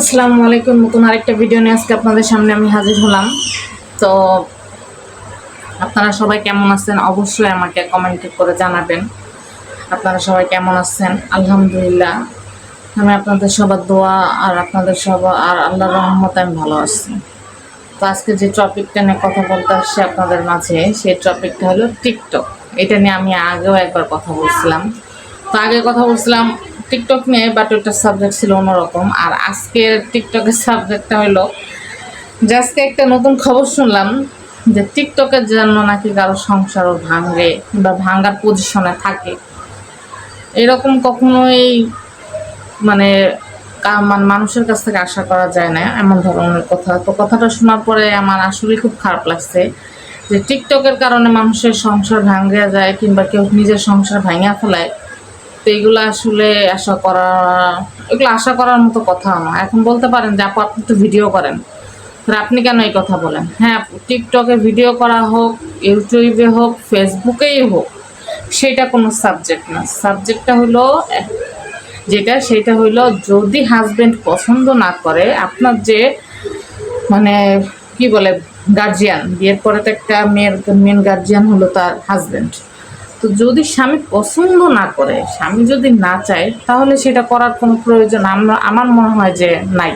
আসসালামু আলাইকুম। নতুন আরেকটা ভিডিও নিয়ে আজকে আপনাদের সামনে আমি হাজির হলাম। তো আপনারা সবাই কেমন আছেন? অবশ্যই আমাকে কমেন্ট করে জানাবেন। আপনারা সবাই কেমন আছেন? আলহামদুলিল্লাহ। আমি আপনাদের সবার দোয়া আর আপনাদের সবার আর আল্লাহর রহমত আমি ভালো আছি। তো আজকে যে টপিকটা নিয়ে কথা বলতে আসছি আপনাদের মাঝে, সেই টপিকটা হলো টিকটক এটা নিয়ে আমি আগেও একবার কথা বলছিলাম। তো আগে কথা বলছিলাম টিকটক নিয়ে বাট ওটার সাবজেক্ট ছিল অন্যরকম। আর আজকের টিকটকের সাবজেক্টটা হলো যে আজকে একটা নতুন খবর শুনলাম, যে টিকটকের জন্য নাকি কারও সংসারও ভাঙে বা ভাঙ্গার পজিশনে থাকে। এরকম কখনোই মানে মান- মানুষের কাছ থেকে আশা করা যায় না, এমন ধরনের কথা। তো কথাটা শোনার পরে আমার আসলে খুব খারাপ লাগছে যে টিকটকের কারণে মানুষের সংসার ভাঙ্গে যায় কিংবা কেউ নিজের সংসার ভাঙিয়া ফেলায়। তো এগুলো আসলে আশা করা, এগুলো আশা করার মতো কথা না। এখন বলতে পারেন যে, আপু, আপনি তো ভিডিও করেন। আপনি কেন এই কথা বলেন? হ্যাঁ টিকটকে ভিডিও করা হোক ইউটিউবে হোক ফেসবুকেই হোক, সেটা কোনো সাবজেক্ট না। সাবজেক্টটা হলো যেটা, সেটা হইল যদি হাজবেন্ড পছন্দ না করে, আপনার যে মানে কি বলে গার্জিয়ান বিয়ের পরে তো একটা মেয়ের মেন গার্জিয়ান হলো তার হাজবেন্ড তো যদি স্বামী পছন্দ না করে, স্বামী যদি না চায়, তাহলে সেটা করার কোনো প্রয়োজন আমরা, আমার মনে হয় যে নাই।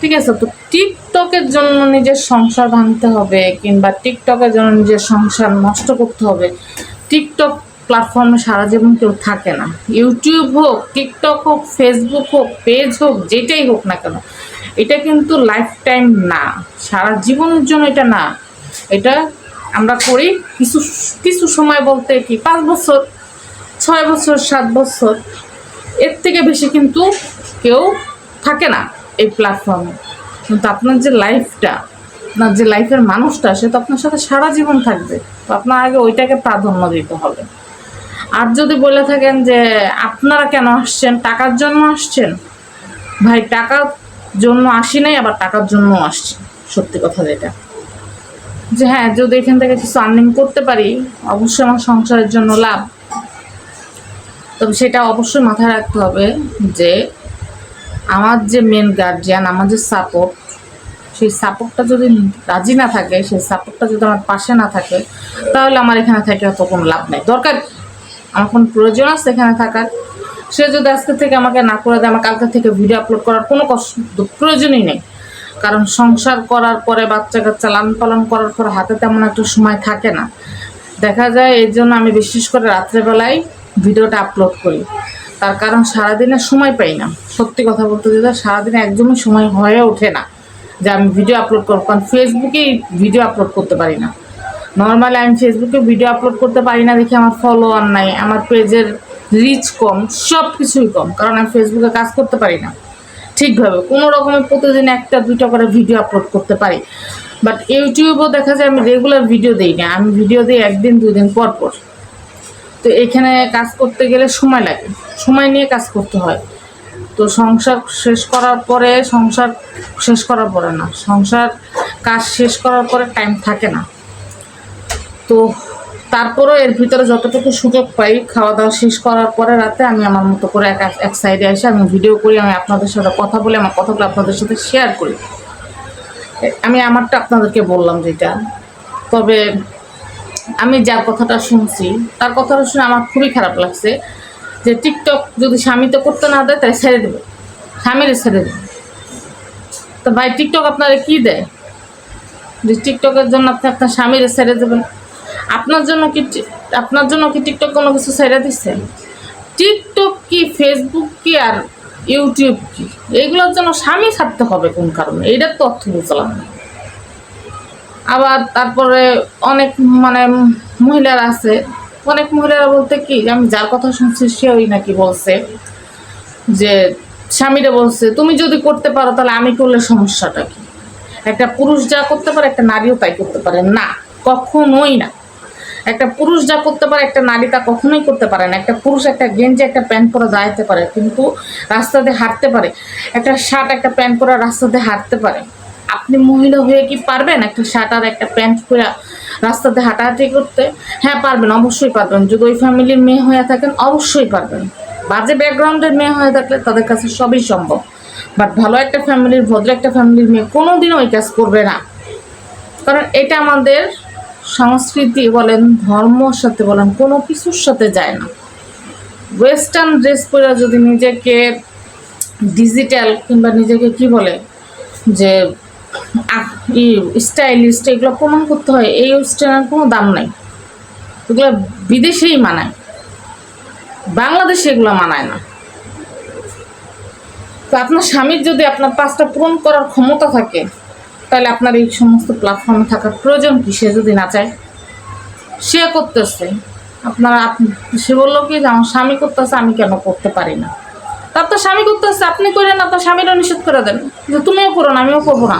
ঠিক আছে, তো টিকটকের জন্য নিজের সংসার ভাঙতে হবে কিংবা টিকটকের জন্য নিজের সংসার নষ্ট করতে হবে। টিকটক প্ল্যাটফর্মে সারা জীবন কেউ থাকে না। ইউটিউব হোক টিকটক হোক ফেসবুক হোক পেজ হোক, যেটাই হোক না কেন, এটা কিন্তু লাইফ টাইম না। সারা জীবনের জন্য এটা না। এটা আমরা করি। কিছু কিছু সময় বলতে কি, পাঁচ বছর, ছয় বছর, সাত বছর, এর থেকে বেশি কিন্তু কেউ থাকে না এই প্ল্যাটফর্মে কিন্তু আপনার যে লাইফটা আপনার যে লাইফের মানুষটা, সে তো আপনার সাথে সারা জীবন থাকবে। তো আপনার আগে ওইটাকে প্রাধান্য দিতে হবে। আর যদি বলে থাকেন যে, আপনারা কেন আসছেন? টাকার জন্য আসছেন? ভাই, টাকার জন্য আসি নাই, আবার টাকার জন্য আসছি। সত্যি কথা যেটা। যে হ্যাঁ যদি এখান থেকে কিছু আর্নিং করতে পারি, অবশ্যই আমার সংসারের জন্য লাভ। তবে সেটা অবশ্যই মাথায় রাখতে হবে যে আমার যে মেন গার্জিয়ান আমার যে সাপোর্ট সেই সাপোর্টটা যদি রাজি না থাকে, সেই সাপোর্টটা যদি আমার পাশে না থাকে, তাহলে আমার এখানে থেকে অত কোনো লাভ নেই। দরকার? আমার কোনো প্রয়োজন আছে এখানে থাকার? সে যদি আজকে থেকে আমাকে না করে দেয়, আমার কালকে থেকে ভিডিও আপলোড করার কোনো কষ্ট, প্রয়োজনই নেই। কারণ সংসার করার পরে বাচ্চা কাচ্চা লালন পালন করার পরে হাতে তেমন একটা সময় থাকে না। দেখা যায় এই জন্য আমি বিশেষ করে রাত্রেবেলায় ভিডিওটা আপলোড করি। তার কারণ সারাদিনে সময় পাই না। সত্যি কথা বলতে যেটা, সারাদিনে একদমই সময় হয়ে ওঠে না যে আমি ভিডিও আপলোড করব। কারণ ফেসবুকেই ভিডিও আপলোড করতে পারি না। নর্মালি আমি ফেসবুকে ভিডিও আপলোড করতে পারি না দেখি আমার ফলোয়ার নাই, আমার পেজের রিচ কম সব কিছুই কম। কারণ আমি ফেসবুকে কাজ করতে পারি না। ঠিকভাবে কোনো রকমে প্রতিদিন একটা, দুইটা করে ভিডিও আপলোড করতে পারি। বাট ইউটিউবেও দেখা যায় আমি রেগুলার ভিডিও দিই না। আমি ভিডিও দিই একদিন দুই দিন পর পর। তো এখানে কাজ করতে গেলে সময় লাগে। সময় নিয়ে কাজ করতে হয়। তো সংসার শেষ করার পরে, সংসার শেষ করার পরে না, সংসার কাজ শেষ করার পরে টাইম থাকে না। তো তারপরেও এর ভিতরে যতটুকু সুযোগ পাই খাওয়া দাওয়া শেষ করার পরে রাতে আমি আমার মতো করে এক এক সাইডে এসে আমি ভিডিও করি, আমি আপনাদের সাথে কথা বলে, আমার কথাগুলো আপনাদের সাথে শেয়ার করি। আমি আমারটা আপনাদেরকে বললাম যেটা। তবে আমি যার কথাটা শুনছি, তার কথাটা শুনে আমার খুবই খারাপ লাগছে যে টিকটক যদি স্বামী তো করতে না দেয় তাই ছেড়ে দেবে। স্বামীরে ছেড়ে দেবে। তো ভাই টিকটক আপনারা কী দেয়? যে টিকটকের জন্য আপনি আপনার স্বামীরে ছেড়ে দেবেন। আপনার জন্য কি আপনার জন্য কি টিকটক কোনো কিছু ছেড়ে দিচ্ছে টিকটক কি ফেসবুক কি আর ইউটিউব কি? এগুলোর জন্য স্বামী ছাড়তে হবে কোন কারণে? এইটার তো অর্থ বুঝলাম না। আবার তারপরে অনেক মানে মহিলারা আছে। অনেক মহিলারা বলতে কি, আমি যার কথা শুনছি সে ওই নাকি বলছে যে, স্বামীরা বলছে, তুমি যদি করতে পারো তাহলে আমি করলে সমস্যাটা কি? একটা পুরুষ যা করতে পারে, একটা নারীও তাই করতে পারে। না, কখনোই না। একটা পুরুষ যা করতে পারে, একটা নারী তা কখনোই করতে পারে না। একটা পুরুষ একটা গেঞ্জি, একটা প্যান্ট পরে দাঁড়াতে পারে, কিন্তু রাস্তাতে হাঁটতে পারে। একটা শার্ট, একটা প্যান্ট পরে রাস্তাতে হাঁটতে পারে। আপনি মহিলা হয়ে কি পারবেন একটা শার্ট আর একটা প্যান্ট পরে রাস্তাতে হাঁটাহাঁটি করতে? হ্যাঁ পারবেন, অবশ্যই পারবেন। যদি ওই ফ্যামিলির মেয়ে হয়ে থাকেন, অবশ্যই পারবেন। বাজে ব্যাকগ্রাউন্ডের মেয়ে হয়ে থাকলে তাদের কাছে সবই সম্ভব। বাট ভালো একটা ফ্যামিলির, ভদ্র একটা ফ্যামিলির মেয়ে কোনোদিনও ওই কাজ করবে না। কারণ এটা আমাদের সংস্কৃতি বলেন, ধর্মর সাথে বলেন, কোনো কিছুর সাথে যায় না। ওয়েস্টার্ন ড্রেস পরে যদি নিজেকে ডিজিটাল কিংবা নিজেকে কি বলে, যে স্টাইলিস্ট এগুলো প্রমাণ করতে হয়, এই ওয়েস্টার্নের কোনো দাম নাই। এগুলো বিদেশেই মানায়। বাংলাদেশে এগুলো মানায় না। তো আপনার স্বামীর যদি আপনার পাঁচটা পূরণ করার ক্ষমতা থাকে তাহলে আপনার এই সমস্ত প্ল্যাটফর্মে থাকার প্রয়োজন কি? সে যদি না চায়, সে করতেছে। আপনারা সে বলল কি আমার স্বামী করতেছে, আমি কেন করতে পারি না? তার তো স্বামী করতেছে, আপনি করেন আপনার স্বামীরও নিষেধ করে দেন। যে, তুমিও করো না, আমিও করব না।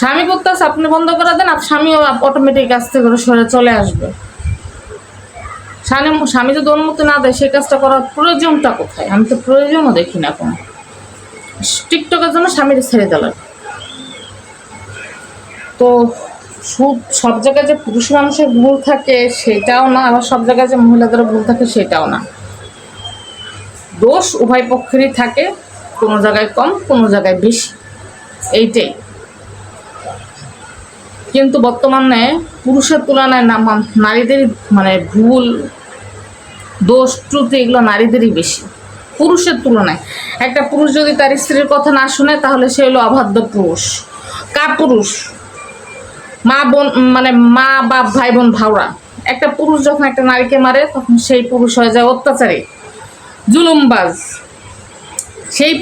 স্বামী করতেছে, আপনি বন্ধ করে দেন, আর স্বামীও অটোমেটিক কাছ থেকে সরে চলে আসবে। স্বামী স্বামী যদি অনুমতি না দেয় সেই কাজটা করার প্রয়োজনটা কোথায়? আমি তো প্রয়োজনও দেখি না কোনো। টিকটকের জন্য স্বামীর ছেড়ে দিলেন। তো সব জায়গায় যে পুরুষ মানুষের ভুল থাকে সেটাও না, আবার সব জায়গায় যে মহিলাদের ভুল থাকে সেটাও না। দোষ উভয় পক্ষেরই থাকে, কোনো জায়গায় কম, কোনো জায়গায় বেশি। এইটাই। কিন্তু বর্তমানে পুরুষের তুলনায় না নারীদেরই মানে ভুল, দোষ, ত্রুটি এগুলো নারীদেরই বেশি। পুরুষের তুলনায়। একটা পুরুষ যদি তার স্ত্রীর কথা না শুনে, তাহলে সে হলো অবাধ্য পুরুষ। কা পুরুষ? মা, বোন মানে মা, বাপ, ভাই, বোন, ভাওরা। একটা পুরুষ যখন একটা নারীকে মারে, তখন সেই পুরুষ হয়ে যায় অত্যাচারী, জুলুমবাজ। সেই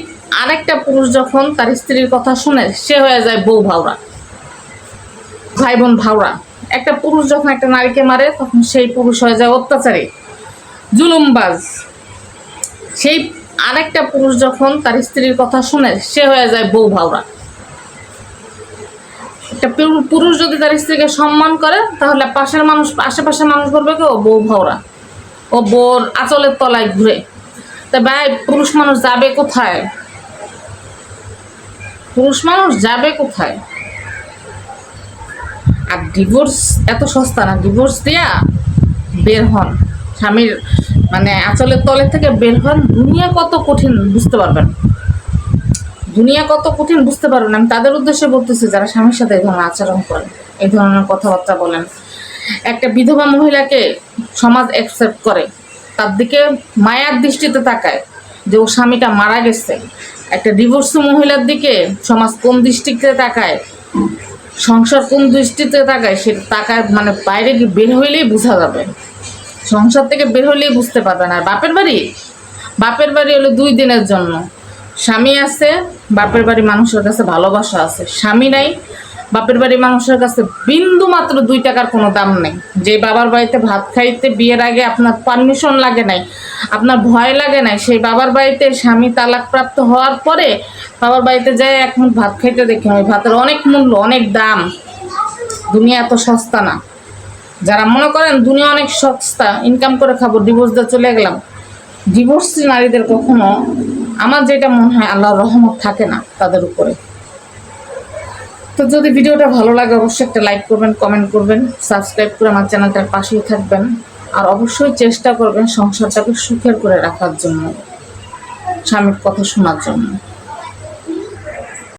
আরেকটা পুরুষ যখন তার স্ত্রীর কথা শুনে, সে হয়ে যায় বউ ভাওরা, ভাই, বোন, ভাওরা। একটা পুরুষ যখন একটা নারীকে মারে, তখন সেই পুরুষ হয়ে যায় অত্যাচারী, জুলুমবাজ। সেই আরেকটা পুরুষ যখন তার স্ত্রীর কথা শুনে, সে হয়ে যায় বউ ভাওরা। একটা পুরু- পুরুষ যদি তার স্ত্রীকে সম্মান করে, তাহলে পাশের মানুষ আশেপাশের মানুষ বলবে কি, ও বউ ভাওরা। ও বোর আঁচলের তলায় ঘুরে। তা ভাই, পুরুষ মানুষ যাবে কোথায়? পুরুষ মানুষ যাবে কোথায়? আর ডিভোর্স এত সস্তা না। ডিভোর্স দিয়া বের হন। স্বামীর মানে আঁচলের তলে থেকে বের হন দুনিয়া কত কঠিন বুঝতে পারবেন। দুনিয়া কত কঠিন বুঝতে পারবেন। আমি তাদের উদ্দেশ্যে বলতেছি, যারা স্বামীর সাথে এই ধরনের আচরণ করেন এই ধরনের কথাবার্তা বলেন। একটা বিধবা মহিলাকে সমাজ অ্যাকসেপ্ট করে, তার দিকে মায়ার দৃষ্টিতে তাকায় যে ও স্বামীটা মারা গেছে। একটা ডিভোর্স মহিলার দিকে সমাজ কোন দৃষ্টিতে তাকায়, সংসার কোন দৃষ্টিতে তাকায়, সে তাকায় মানে বাইরে বের হইলেই বোঝা যাবে। সংসার থেকে বের হলেই বুঝতে পারবেন আর বাপের বাড়ি? বাপের বাড়ি হলো দুই দিনের জন্য। স্বামী আছে, বাপের বাড়ি মানুষের কাছে ভালোবাসা আছে। স্বামী নাই, বাপের বাড়ি মানুষের কাছে বিন্দু মাত্র দুই টাকার কোনো দাম নেই। যে বাবার বাড়িতে ভাত খাইতে বিয়ের আগে আপনার পারমিশন লাগে নাই, আপনার ভয় লাগে নাই, সেই বাবার বাড়িতে স্বামী তালাকপ্রাপ্ত হওয়ার পরে বাবার বাড়িতে যায় এক মুঠ ভাত খাইতে দেখি। ওই ভাতের অনেক মূল্য, অনেক দাম। দুনিয়া এত সস্তা না। যারা মনে করেন দুনিয়া অনেক সস্তা ইনকাম করে খাব ডিভোর্স দিয়ে চলে গেলাম ডিভোর্সি নারীদের কখনো আমার যেটা মনে হয় আল্লাহর রহমত থাকে না তাদের উপরে। তো যদি ভিডিওটা ভালো লাগে, অবশ্যই একটা লাইক করবেন কমেন্ট করবেন সাবস্ক্রাইব করে আমার চ্যানেলটার পাশেই থাকবেন, আর অবশ্যই চেষ্টা করবেন সংসারটাকে সুখের করে রাখার জন্য, স্বামীর কথা শোনার জন্য।